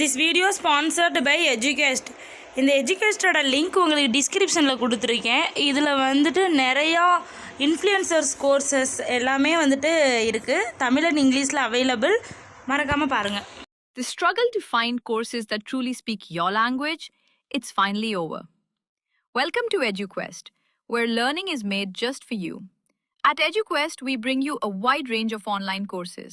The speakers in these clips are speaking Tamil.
This video sponsored by Educast இந்த எஜுகேஸ்டோட லிங்க் உங்களுக்கு டிஸ்கிரிப்ஷனில் கொடுத்துருக்கேன் இதில் வந்துட்டு நிறையா இன்ஃப்ளூயன்சர்ஸ் கோர்சஸ் எல்லாமே வந்துட்டு இருக்குது தமிழ் அண்ட் இங்கிலீஷில் அவைலபிள் மறக்காமல் பாருங்கள் The struggle to find courses that truly speak your language, it's finally over. Welcome to EduQuest, where learning is made just for you. At EduQuest, we bring you a wide range of online courses,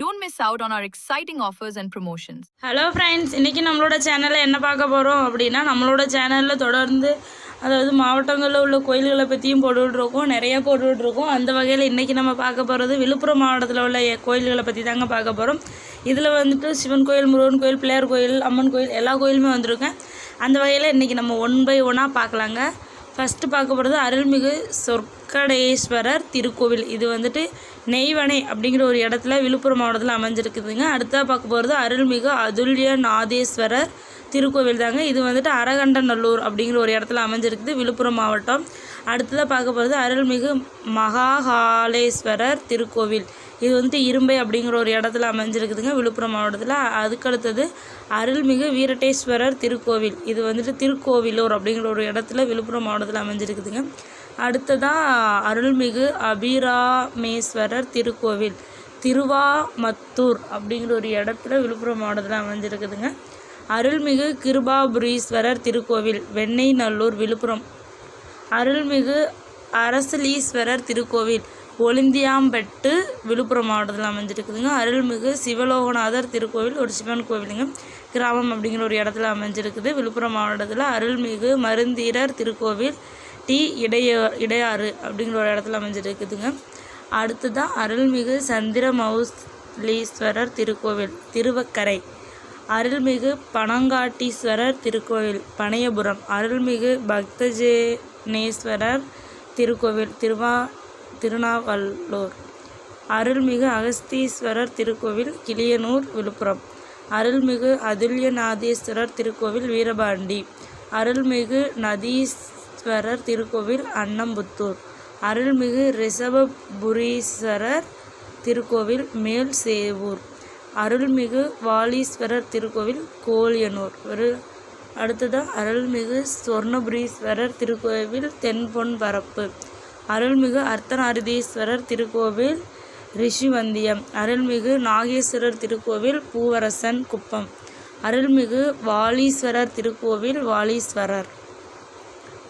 don't miss out on our exciting offers and promotions hello friends இன்றைக்கி நம்மளோட சேனலில் என்ன பார்க்க போகிறோம் அப்படின்னா நம்மளோட சேனலில் தொடர்ந்து அதாவது மாவட்டங்களில் உள்ள கோயில்களை பற்றியும் போட்டுட்ருக்கோம் நிறையா போட்டுட்ருக்கோம். அந்த வகையில் இன்றைக்கி நம்ம பார்க்க போகிறது விழுப்புரம் மாவட்டத்தில் உள்ள கோயில்களை பற்றி தாங்க பார்க்க போகிறோம் இதில் வந்துட்டு சிவன் கோயில் முருகன் கோயில் பிள்ளையார் கோயில் அம்மன் கோயில் எல்லா கோயிலுமே வந்திருக்கேன். அந்த வகையில் இன்றைக்கி நம்ம ஒன் பை ஒன்னாக பார்க்கலாங்க. ஃபஸ்ட்டு பார்க்க போகிறது அருள்மிகு சொற்கடேஸ்வரர் திருக்கோவில். இது வந்துட்டு நெய்வனை அப்படிங்கிற ஒரு இடத்துல விழுப்புரம் மாவட்டத்தில் அமைஞ்சிருக்குதுங்க. அடுத்ததாக பார்க்க போகிறது அருள்மிகு அதுல்ய நாதேஸ்வரர் திருக்கோவில் தாங்க. இது வந்துட்டு அரகண்டநல்லூர் அப்படிங்கிற ஒரு இடத்துல அமைஞ்சிருக்குது விழுப்புரம் மாவட்டம். அடுத்ததாக பார்க்க போகிறது அருள்மிகு மகாகாலேஸ்வரர் திருக்கோவில். இது வந்துட்டு இரும்பை அப்படிங்கிற ஒரு இடத்துல அமைஞ்சிருக்குதுங்க. விழுப்புரம் மாவட்டத்தில். அதுக்கடுத்தது அருள்மிகு வீரட்டேஸ்வரர் திருக்கோவில். இது வந்துட்டு திருக்கோவிலூர் அப்படிங்கிற ஒரு இடத்துல விழுப்புரம் மாவட்டத்தில் அமைஞ்சிருக்குதுங்க. அடுத்ததாக அருள்மிகு அபிராமேஸ்வரர் திருக்கோவில். திருவாமத்தூர் அப்படிங்கிற ஒரு இடத்துல விழுப்புரம் மாவட்டத்தில் அமைஞ்சிருக்குதுங்க. அருள்மிகு கிருபாபுரீஸ்வரர் திருக்கோவில் வெண்ணெய் நல்லூர் விழுப்புரம். அருள்மிகு அரசலீஸ்வரர் திருக்கோவில். ஒளிந்தியாம்பட்டு விழுப்புரம் மாவட்டத்தில் அமைஞ்சிருக்குதுங்க. அருள்மிகு சிவலோகநாதர் திருக்கோவில் ஒரு சிவன் கோவிலுங்க. கிராமம் அப்படிங்கிற ஒரு இடத்துல அமைஞ்சிருக்குது. விழுப்புரம் மாவட்டத்தில் அருள்மிகு மருந்தீரர் திருக்கோவில் டி. இடைய இடையாறு அப்படிங்கிற ஒரு இடத்துல அமைஞ்சிருக்குதுங்க. அடுத்ததான் அருள்மிகு சந்திரமௌலீஸ்வரர் திருக்கோவில் திருவக்கரை. அருள்மிகு பனங்காட்டீஸ்வரர் திருக்கோவில் பனையபுரம். அருள்மிகு பக்தஜேனேஸ்வரர் திருக்கோவில் திருவா திருநாவல்லூர் அருள்மிகு அகஸ்தீஸ்வரர் திருக்கோவில் கிளியனூர் விழுப்புரம். அருள்மிகு அதுல்யநாதீஸ்வரர் திருக்கோவில் வீரபாண்டி. அருள்மிகு நதீஸ்வரர் திருக்கோவில் அன்னம்புத்தூர். அருள்மிகு ரிஷபபுரீஸ்வரர் திருக்கோவில் மேல் சேவூர் அருள்மிகு வாலீஸ்வரர் திருக்கோவில் கோழியனூர். ஒரு அடுத்ததாக அருள்மிகு சொர்ணபுரீஸ்வரர் திருக்கோவில் தென்பொன்பரப்பு அருள்மிகு அர்த்தநாரீஸ்வரர் திருக்கோவில் ரிஷிவந்தியம். அருள்மிகு நாகேஸ்வரர் திருக்கோவில் பூவரசன் குப்பம். அருள்மிகு வாலீஸ்வரர் திருக்கோவில் வாலீஸ்வரர்.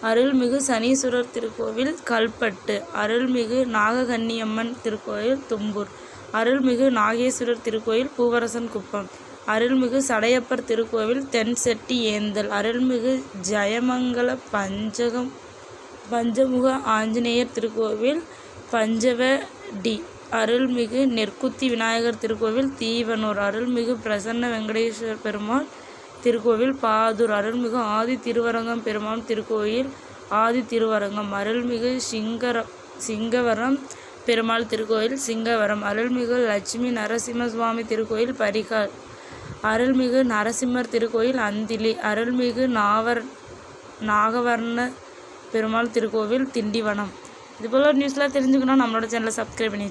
அருள்மிகு சனீஸ்வரர் திருக்கோவில் கல்பட்டு. அருள்மிகு நாககன்னியம்மன் திருக்கோவில் தும்பூர். அருள்மிகு நாகேஸ்வரர் திருக்கோயில் பூவரசன் குப்பம். அருள்மிகு சடையப்பர் திருக்கோவில் தென்செட்டி ஏந்தல். அருள்மிகு ஜெயமங்கல பஞ்சகம் பஞ்சமுக ஆஞ்சநேயர் திருக்கோவில் பஞ்சவ டி. அருள்மிகு நெற்குத்தி விநாயகர் திருக்கோவில் தீவனூர். அருள்மிகு பிரசன்ன வெங்கடேஸ்வர பெருமாள் திருக்கோவில் பாதூர். அருள்மிகு ஆதி திருவரங்கம் பெருமாள் திருக்கோயில் ஆதி திருவரங்கம். அருள்மிகு சிங்கர சிங்கவரம் பெருமாள் திருக்கோயில் சிங்கவரம். அருள்மிகு லட்சுமி நரசிம்ம சுவாமி திருக்கோயில் பரிகால் அருள்மிகு நரசிம்மர் திருக்கோயில் அந்திலி. அருள்மிகு நாவர் நாகவர்ண பெருமாள் திருக்கோவில் திண்டிவனம். இதுபோல் நியூஸ்லாம் தெரிஞ்சுக்கணும். நம்மளோட சேனலை சப்ஸ்கிரைப் பண்ணி